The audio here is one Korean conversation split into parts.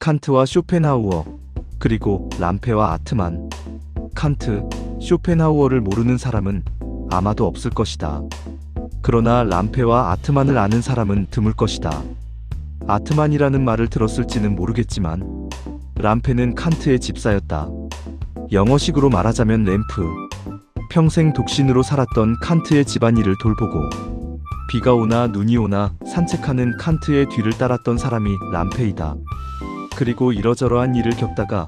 칸트와 쇼펜하우어, 그리고 람페와 아트만. 칸트, 쇼펜하우어를 모르는 사람은 아마도 없을 것이다. 그러나 람페와 아트만을 아는 사람은 드물 것이다. 아트만이라는 말을 들었을지는 모르겠지만 람페는 칸트의 집사였다. 영어식으로 말하자면 램프. 평생 독신으로 살았던 칸트의 집안일을 돌보고 비가 오나 눈이 오나 산책하는 칸트의 뒤를 따랐던 사람이 람페이다. 그리고 이러저러한 일을 겪다가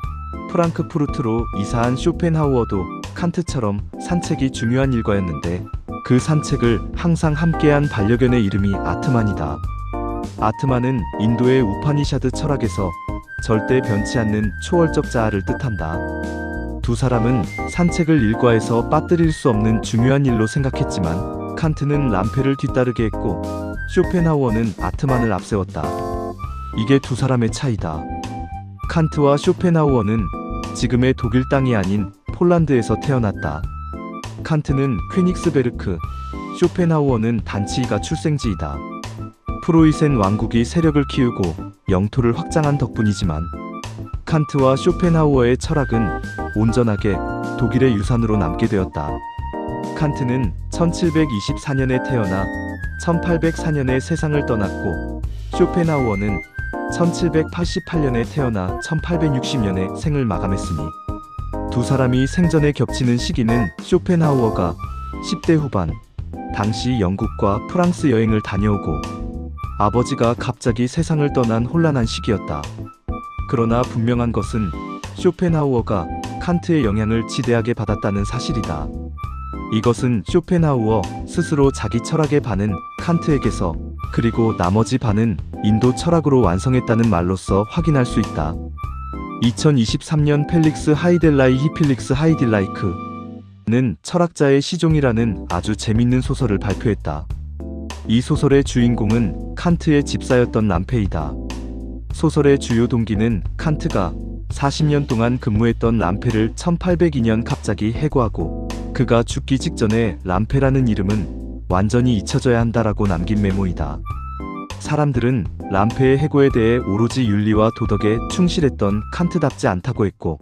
프랑크푸르트로 이사한 쇼펜하우어도 칸트처럼 산책이 중요한 일과였는데 그 산책을 항상 함께한 반려견의 이름이 아트만이다. 아트만은 인도의 우파니샤드 철학에서 절대 변치 않는 초월적 자아를 뜻한다. 두 사람은 산책을 일과에서 빠뜨릴 수 없는 중요한 일로 생각했지만 칸트는 람페를 뒤따르게 했고 쇼펜하우어는 아트만을 앞세웠다. 이게 두 사람의 차이다. 칸트와 쇼펜하우어는 지금의 독일 땅이 아닌 폴란드에서 태어났다. 칸트는 퀘닉스베르크, 쇼펜하우어는 단치이가 출생지이다. 프로이센 왕국이 세력을 키우고 영토를 확장한 덕분이지만 칸트와 쇼펜하우어의 철학은 온전하게 독일의 유산으로 남게 되었다. 칸트는 1724년에 태어나 1804년에 세상을 떠났고 쇼펜하우어는 1788년에 태어나 1860년에 생을 마감했으니 두 사람이 생전에 겹치는 시기는 쇼펜하우어가 10대 후반 당시 영국과 프랑스 여행을 다녀오고 아버지가 갑자기 세상을 떠난 혼란한 시기였다. 그러나 분명한 것은 쇼펜하우어가 칸트의 영향을 지대하게 받았다는 사실이다. 이것은 쇼펜하우어 스스로 자기 철학의 반은 칸트에게서 그리고 나머지 반은 인도 철학으로 완성했다는 말로써 확인할 수 있다. 2023년 펠릭스 하이델라이 히필릭스 하이딜라이크는 철학자의 시종이라는 아주 재밌는 소설을 발표했다. 이 소설의 주인공은 칸트의 집사였던 람페이다. 소설의 주요 동기는 칸트가 40년 동안 근무했던 람페를 1802년 갑자기 해고하고 그가 죽기 직전에 람페라는 이름은 완전히 잊혀져야 한다라고 남긴 메모이다. 사람들은 람페의 해고에 대해 오로지 윤리와 도덕에 충실했던 칸트답지 않다고 했고